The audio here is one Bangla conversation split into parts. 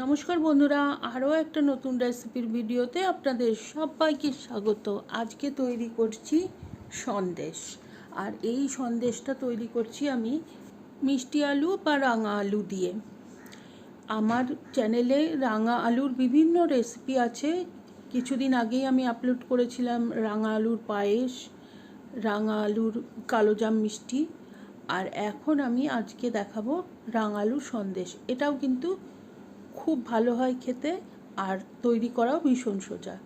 নমস্কার বন্ধুরা, আরও একটা নতুন রেসিপির ভিডিওতে আপনাদের সবাইকে স্বাগত। আজকে তৈরি করছি সন্দেশ। আর এই সন্দেশটা তৈরি করছি আমি মিষ্টি আলু বা রাঙা আলু দিয়ে। আমার চ্যানেলে রাঙা আলুর বিভিন্ন রেসিপি আছে। কিছুদিন আগেই আমি আপলোড করেছিলাম রাঙা আলুর পায়েস, রাঙা আলুর কালোজাম মিষ্টি। আর এখন আমি আজকে দেখাবো রাঙা আলুর সন্দেশ। এটাও কিন্তু খুব ভালো হয় খেতে আর তৈরি করাও ভীষণ সোজা।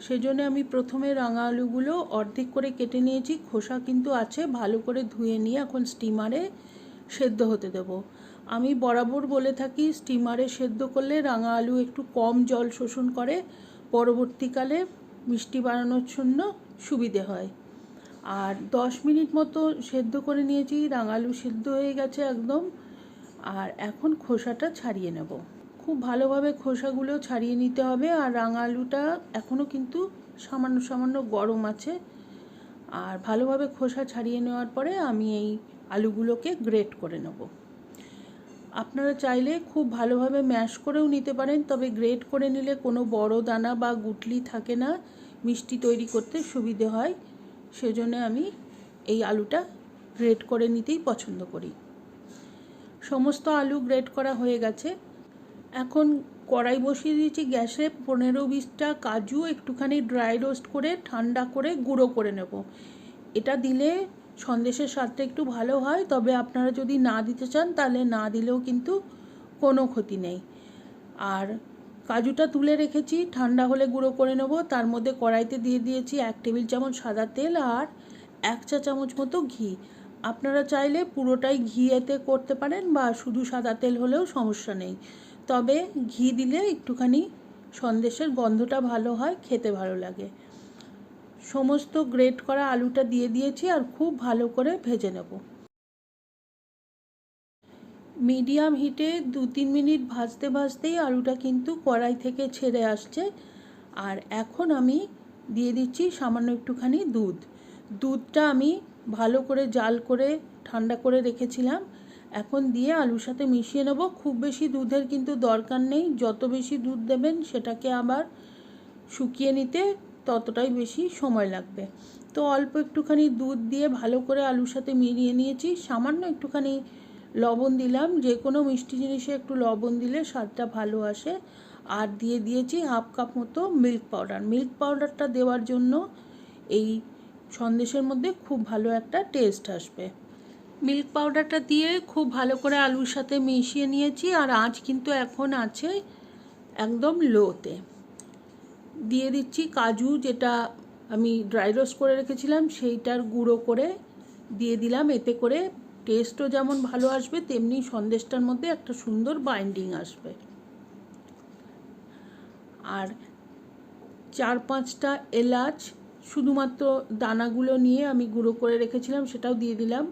সেজন্য আমি প্রথমে রাঙা আলুগুলো অর্ধেক করে কেটে নিয়েছি, খোসা কিন্তু আছে, ভালো করে ধুয়ে নিয়ে এখন স্টিমারে সেদ্ধ হতে দেব। আমি বরাবর বলে থাকি, স্টিমারে সেদ্ধ করলে রাঙা আলু একটু কম জল শোষণ করে, পরবর্তীকালে মিষ্টি বানানোর জন্য সুবিধে হয়। আর দশ মিনিট মতো সেদ্ধ করে নিয়েছি রাঙালু সেদ্ধ হয়ে গেছে একদম। আর এখন খোসাটা ছাড়িয়ে নেব। খুব ভালোভাবে খোসাগুলো ছাড়িয়ে নিতে হবে আর রাঙা আলুটা এখনও কিন্তু সামান্য সামান্য গরম আছে। আর ভালোভাবে খোসা ছাড়িয়ে নেওয়ার পরে আমি এই আলুগুলোকে গ্রেট করে নেব। আপনারা চাইলে খুব ভালোভাবে ম্যাশ করেও নিতে পারেন, তবে গ্রেট করে নিলে কোনো বড় দানা বা গুটলি থাকে না, মিষ্টি তৈরি করতে সুবিধে হয়। সেজন্য আমি এই আলুটা গ্রেট করে নিতেই পছন্দ করি। সমস্ত আলু গ্রেট করা হয়ে গেছে। এখন কড়াই বসিয়ে দিয়েছি গ্যাসে পনেরো বিশটা কাজু, একটুখানি ড্রাই রোস্ট করে ঠান্ডা করে গুঁড়ো করে নেব। এটা দিলে সন্দেশের স্বাদটা একটু ভালো হয়, তবে আপনারা যদি না দিতে চান তাহলে না দিলেও কিন্তু কোনো ক্ষতি নেই। আর কাজুটা তুলে রেখেছি, ঠান্ডা হলে গুঁড়ো করে নেব। তার মধ্যে কড়াইতে দিয়ে দিয়েছি এক টেবিল চামচ সাদা তেল আর এক চা চামচ মতো ঘি। আপনারা চাইলে পুরোটাই ঘি এতে করতে পারেন বা শুধু সাদা তেল হলেও সমস্যা নেই। তবে ঘি দিলে একটুখানি সন্দেশের গন্ধটা ভালো হয়, খেতে ভালো লাগে। সমস্ত গ্রেট করা আলুটা দিয়ে দিয়েছি আর খুব ভালো করে ভেজে নেব। মিডিয়াম হিটে দু তিন মিনিট ভাজতে ভাজতেই আলুটা কিন্তু কড়াই থেকে ছেড়ে আসছে। আর এখন আমি দিয়ে দিচ্ছি সামান্য একটুখানি দুধ। দুধটা আমি ভালো করে জাল করে ঠান্ডা করে রেখেছিলাম। এখন দিয়ে আলুর সাথে মিশিয়ে নেব। খুব বেশি দুধের কিন্তু দরকার নেই। যত বেশি দুধ দেবেন সেটাকে আবার শুকিয়ে নিতে ততটাই বেশি সময় লাগবে। তো অল্প একটুখানি দুধ দিয়ে ভালো করে আলুর সাথে মিলিয়ে নিয়েছি। সামান্য একটুখানি লবণ দিলাম। যে কোনো মিষ্টি জিনিসে একটু লবণ দিলে স্বাদটা ভালো আসে। আর দিয়ে দিয়েছি হাফ কাপ মতো মিল্ক পাউডার। মিল্ক পাউডারটা দেওয়ার জন্য এই সন্দেশের মধ্যে খুব ভালো একটা টেস্ট আসবে। মিল্ক পাউডারটা দিয়ে খুব ভালো করে আলুর সাথে মিশিয়ে নিয়েছি আর আঁচ কিন্তু এখন আছে একদম লোতে দিয়ে দিচ্ছি কাজু যেটা আমি ড্রাই রোস্ট করে রেখেছিলাম, সেইটার গুঁড়ো করে দিয়ে দিলাম। এতে করে টেস্টও যেমন ভালো আসবে, তেমনি সন্দেশটার মধ্যে একটা সুন্দর বাইন্ডিং আসবে। আর চার পাঁচটা এলাচ, শুধুমাত্র দানাগুলো নিয়ে আমি গুঁড়ো করে রেখেছিলাম, সেটাও দিয়ে দিলাম।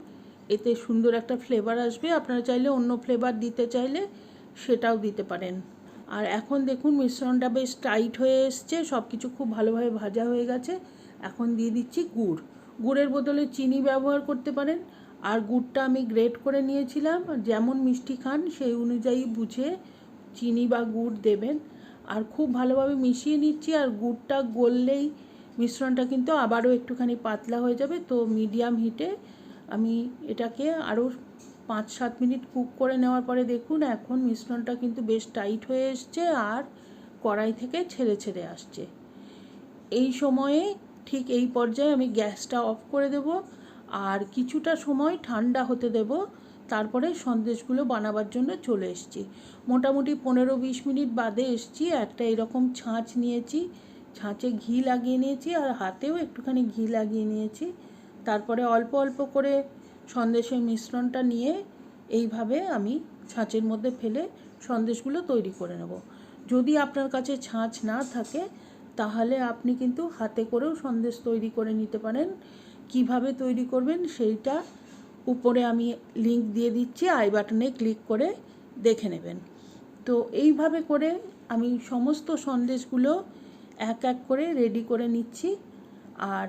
এতে সুন্দর একটা ফ্লেভার আসবে। আপনারা চাইলে অন্য ফ্লেভার দিতে চাইলে সেটাও দিতে পারেন। আর এখন দেখুন মিশ্রণটা বেশ টাইট হয়ে এসছে সব কিছু খুব ভালোভাবে ভাজা হয়ে গেছে। এখন দিয়ে দিচ্ছি গুড়। গুড়ের বদলে চিনি ব্যবহার করতে পারেন। আর গুড়টা আমি গ্রেট করে নিয়েছিলাম। যেমন মিষ্টি খান, সেই অনুযায়ী বুঝে চিনি বা গুড় দেবেন। আর খুব ভালোভাবে মিশিয়ে নিচ্ছি। আর গুড়টা গললেই মিশ্রণটা কিন্তু আবারও একটুখানি পাতলা হয়ে যাবে। তো মিডিয়াম হিটে আমি এটাকে আরও পাঁচ, সাত মিনিট কুক করে নেওয়ার পরে দেখুন, এখন মিশ্রণটা কিন্তু বেশ টাইট হয়ে এসছে আর কড়াই থেকে ছেড়ে ছেড়ে আসছে। এই সময়ে ঠিক এই পর্যায়ে আমি গ্যাসটা অফ করে দেব আর কিছুটা সময় ঠান্ডা হতে দেব। তারপরে সন্দেশগুলো বানাবার জন্য চলে এসেছি। মোটামুটি পনেরো, বিশ মিনিট বাদে এসছি। একটা এরকম ছাঁচ নিয়েছি। ছাঁচে ঘি লাগিয়ে নিয়েছি আর হাতেও একটুখানি ঘি লাগিয়ে নিয়েছি। তারপরে অল্প অল্প করে সন্দেশের মিশ্রণটা নিয়ে এইভাবে আমি ছাঁচের মধ্যে ফেলে সন্দেশগুলো তৈরি করে নেব। যদি আপনার কাছে ছাঁচ না থাকে, তাহলে আপনি কিন্তু হাতে করেও সন্দেশ তৈরি করে নিতে পারেন। কীভাবে তৈরি করবেন সেইটা উপরে আমি লিংক দিয়ে দিচ্ছি, আই বাটনে ক্লিক করে দেখে নেবেন। তো এইভাবে করে আমি সমস্ত সন্দেশগুলো এক এক করে রেডি করে নিচ্ছি। আর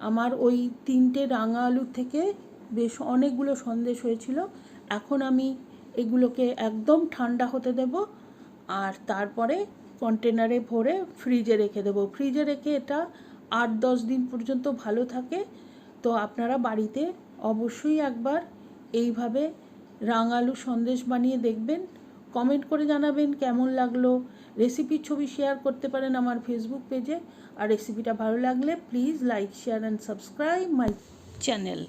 আমার ওই তিনটে রাঙা আলুর থেকে বেশ অনেকগুলো সন্দেশ হয়েছিল। এখন আমি এগুলোকে একদম ঠান্ডা হতে দেব আর তারপরে কন্টেনারে ভরে ফ্রিজে রেখে দেবো। ফ্রিজে রেখে এটা আট দশ দিন পর্যন্ত ভালো থাকে। তো আপনারা বাড়িতে অবশ্যই একবার এইভাবে রাঙালু সন্দেশ বানিয়ে দেখবেন। কমেন্ট করে জানাবেন কেমন লাগল। রেসিপির ছবি শেয়ার করতে পারেন আমার ফেসবুক পেজে আর রেসিপিটা ভালো লাগলে please like share and subscribe my channel